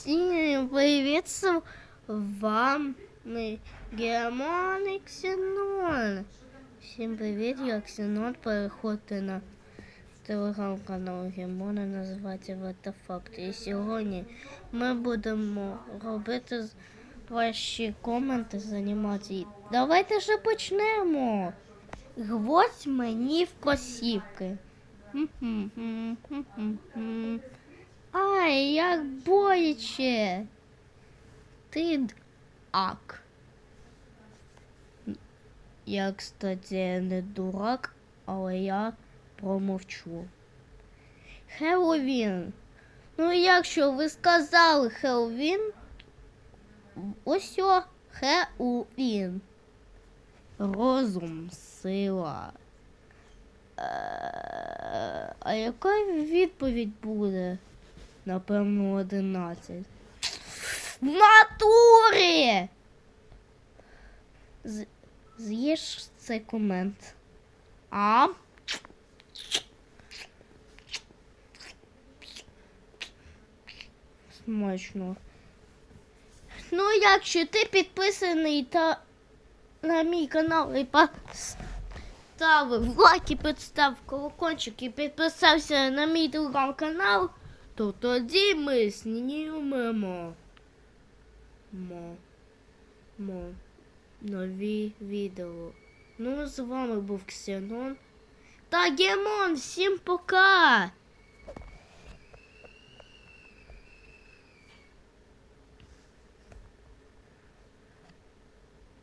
Всім привіт, з вами Герман і Ксенон. Всім привіт, я Ксенон. Переходьте на телеграм-канал Гермона, називається Ватафакт. І сьогодні ми будемо робити ваші коменти з анімації. Давайте вже почнемо. Гвоздь мені в косівки. Як боляче. Ти ак. Я, кстати, не дурак, але я промовчу. Хеллоуін. Ну, якщо ви сказали Хеллоуін, ось о, Хеллоуін. Розум, сила. Е, А яка відповідь буде? Напевно, 11. В натурі! З- З'їж цей комент. А? Смачно. Ну, якщо ти підписаний та на мій канал і поставив лайк і підстав колокольчик і підписався на мій телеграм-канал, то тоді ми знімемо мо, мо, нові відео. Ну, з вами був Ксенон та Гемон. Всім пока!